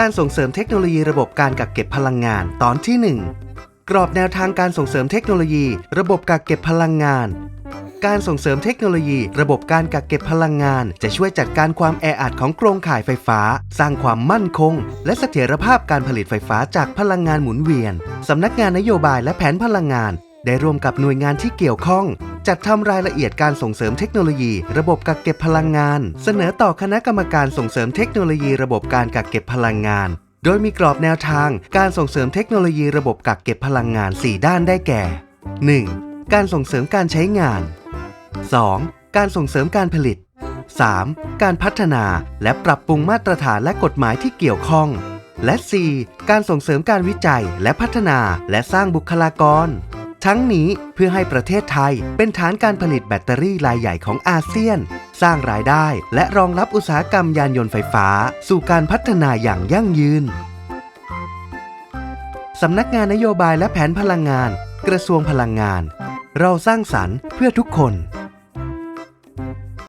การส่งเสริมเทคโนโลยีระบบการกักเก็บพลังงานตอนที่ 1 กรอบแนวทางการส่งเสริมเทคโนโลยี ระบบกักเก็บพลังงาน การส่งเสริมเทคโนโลยี ระบบการกักเก็บพลังงาน จะช่วยจัดการความแออัดของโครงข่ายไฟฟ้า สร้างความมั่นคง และเสถียรภาพการผลิตไฟฟ้าจากพลังงานหมุนเวียน สำนักงานนโยบายและแผนพลังงาน ได้ร่วมกับหน่วยงานที่เกี่ยวข้อง จัดทำรายละเอียดการส่งเสริมเทคโนโลยี ระบบกักเก็บพลังงาน เสนอต่อคณะกรรมการส่งเสริมเทคโนโลยีระบบการกักเก็บพลังงาน โดยมีกรอบแนวทาง การส่งเสริมเทคโนโลยีระบบกักเก็บพลังงาน 4 ด้านได้แก่ 1. การส่งเสริมการใช้งาน 2. การส่งเสริมการผลิต 3. การพัฒนาและปรับปรุงมาตรฐานและกฎหมายที่เกี่ยวข้อง และ 4. การส่งเสริมการวิจัยและพัฒนาและสร้างบุคลากร ทั้งนี้เพื่อให้ประเทศไทยเป็นฐานการผลิตแบตเตอรี่รายใหญ่ของอาเซียน สร้างรายได้และรองรับอุตสาหกรรมยานยนต์ไฟฟ้า สู่การพัฒนาอย่างยั่งยืน สำนักงานนโยบายและแผนพลังงาน กระทรวงพลังงาน เราสร้างสรรค์เพื่อทุกคน